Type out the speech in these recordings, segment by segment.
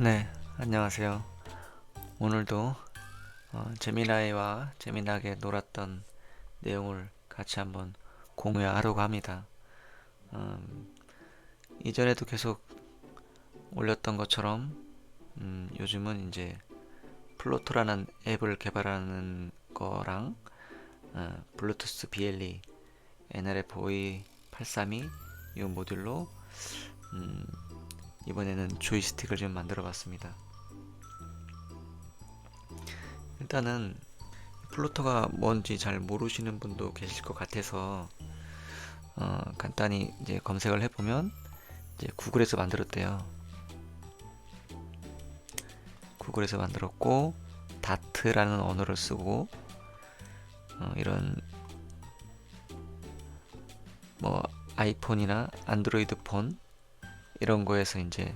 네, 안녕하세요. 오늘도 어, 재미나이와 재미나게 놀았던 내용을 같이 한번 공유하려고 합니다. 음, 이전에도 계속 올렸던 것처럼 음, 요즘은 이제 플로토라는 앱을 개발하는 거랑 어, 블루투스 BLE NRF 52832 이 모듈로 음, 이번에는 조이스틱을 좀 만들어 봤습니다. 일단은 플로터가 뭔지 잘 모르시는 분도 계실 것 같아서 어, 간단히 이제 검색을 해보면 이제 구글에서 만들었대요. 구글에서 만들었고 다트라는 언어를 쓰고 어, 이런 뭐 아이폰이나 안드로이드 폰 이런 거에서 이제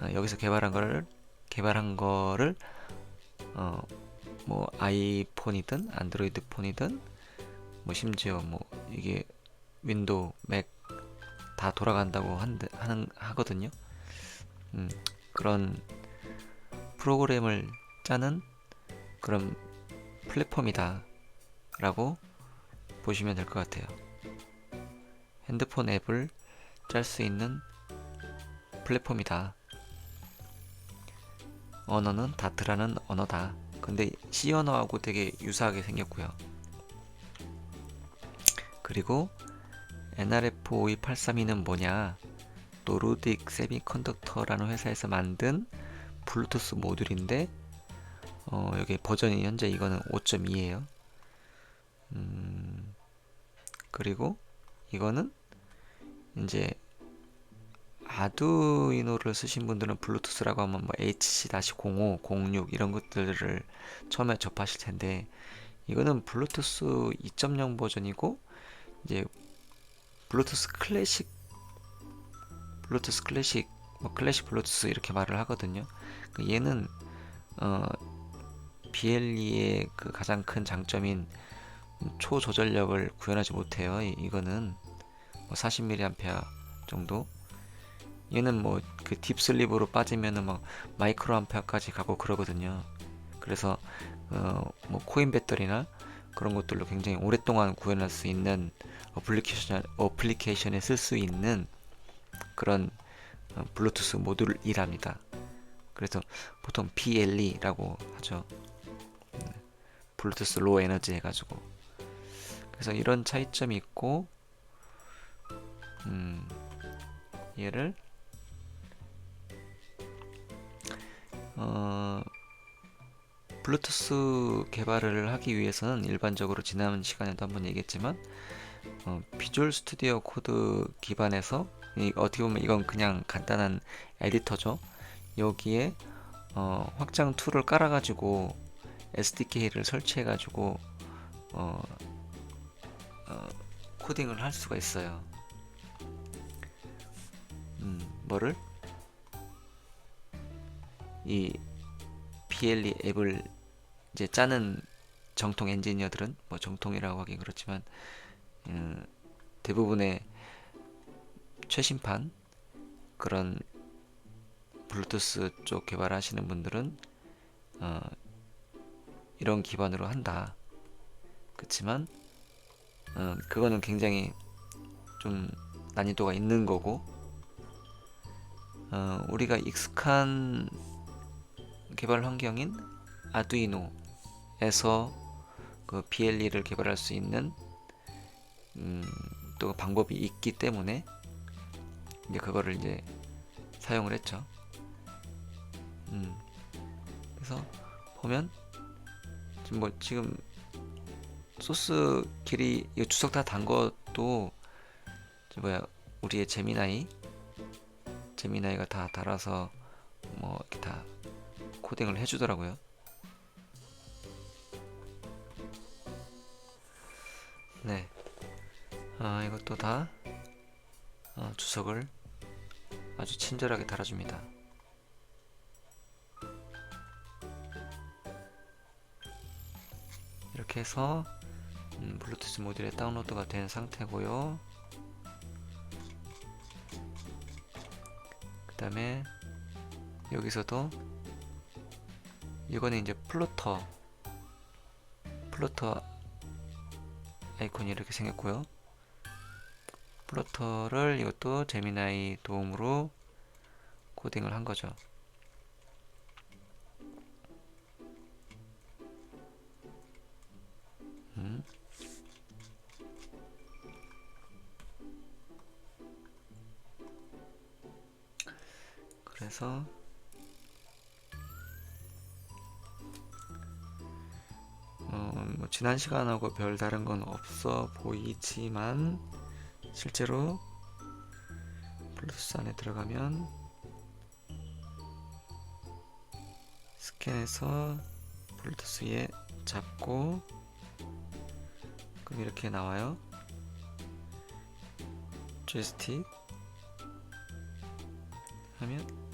어, 여기서 개발한 거를 개발한 거를 어 뭐 아이폰이든 안드로이드 폰이든 뭐 심지어 뭐 이게 윈도우 맥 다 돌아간다고 한, 하는 하거든요. 음, 그런 프로그램을 짜는 그런 플랫폼이다라고 보시면 될 것 같아요. 핸드폰 앱을 짤 수 있는 플랫폼이다. 언어는 다트라는 언어다. 근데 C 언어하고 되게 유사하게 생겼고요. 그리고 NRF52832는 뭐냐? 노르딕 세미컨덕터라는 회사에서 만든 블루투스 모듈인데 어, 여기 버전이 현재 이거는 5.2예요. 음, 그리고 이거는 이제 아두이노를 쓰신 분들은 블루투스라고 하면 뭐 HC-05, 06 이런 것들을 처음에 접하실 텐데 이거는 블루투스 2.0 버전이고 이제 블루투스 클래식 블루투스 클래식 뭐 클래식 블루투스 이렇게 말을 하거든요. 그 얘는 어 BLE의 그 가장 큰 장점인 초조절력을 구현하지 못해요. 이, 이거는 뭐 40mAh 정도 얘는 뭐 그 딥슬립으로 빠지면은 막 마이크로 암페어까지 가고 그러거든요. 그래서 어 뭐 코인 배터리나 그런 것들로 굉장히 오랫동안 구현할 수 있는 어플리케이션 어플리케이션에 쓸 수 있는 그런 어, 블루투스 모듈이랍니다. 그래서 보통 BLE라고 하죠. 네. 블루투스 로 에너지 해가지고 그래서 이런 차이점이 있고 음, 얘를 어, 블루투스 개발을 하기 위해서는 일반적으로 지난 시간에도 한번 얘기했지만 어, 비주얼 스튜디오 코드 기반에서 이, 어떻게 보면 이건 그냥 간단한 에디터죠. 여기에 어, 확장 툴을 깔아가지고 SDK를 설치해가지고 어, 어, 코딩을 할 수가 있어요. 음, 뭐를? 이 PLE 앱을 이제 짜는 정통 엔지니어들은 뭐 정통이라고 하긴 그렇지만 음, 대부분의 최신판 그런 블루투스 쪽 개발하시는 분들은 어, 이런 기반으로 한다. 그렇지만 어, 그거는 굉장히 좀 난이도가 있는 거고 어, 우리가 익숙한 개발 환경인 아두이노에서 그 BLE를 개발할 수 있는 음, 또 방법이 있기 때문에 이제 그거를 이제 사용을 했죠. 음, 그래서 보면 지금 뭐 지금 소스 길이 이 주석 다 단 것도 저 뭐야 우리의 재미나이 재미나이가 다 달아서 뭐 이렇게 다 코딩을 해주더라고요. 네, 아, 이것도 다 어, 주석을 아주 친절하게 달아줍니다. 이렇게 해서 음, 블루투스 모듈에 다운로드가 된 상태고요. 그 다음에 여기서도 이거는 이제 플로터 플로터 아이콘이 이렇게 생겼고요. 플로터를 이것도 제미나이 도움으로 코딩을 한 거죠. 음. 그래서 뭐 지난 시간하고 별 다른 건 없어 보이지만 실제로 블루투스 안에 들어가면 스캔해서 블루투스에 잡고 그럼 이렇게 나와요. 조이스틱 하면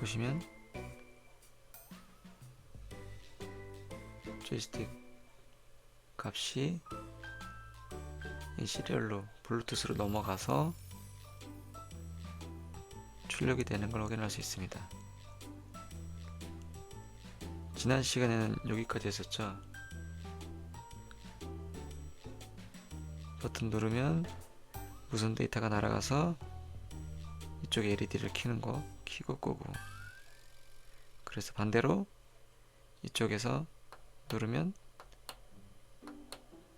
보시면 조이스틱 값이 이 시리얼로 블루투스로 넘어가서 출력이 되는 걸 확인할 수 있습니다. 지난 시간에는 여기까지 했었죠. 버튼 누르면 무선 데이터가 날아가서 이쪽에 LED를 켜는 거 켜고 끄고 그래서 반대로 이쪽에서 누르면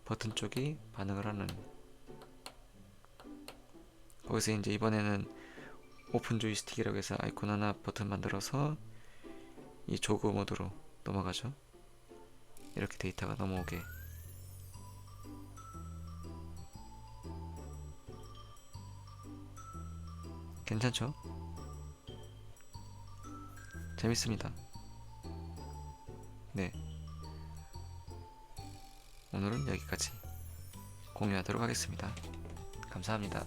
버튼 쪽이 반응을 하는. 거기서 이제 이번에는 오픈 조이스틱이라고 해서 아이콘 하나 버튼 만들어서 이 조그 모드로 넘어가죠. 이렇게 데이터가 넘어오게. 괜찮죠? 재밌습니다. 네. 오늘은 여기까지 공유하도록 하겠습니다. 감사합니다.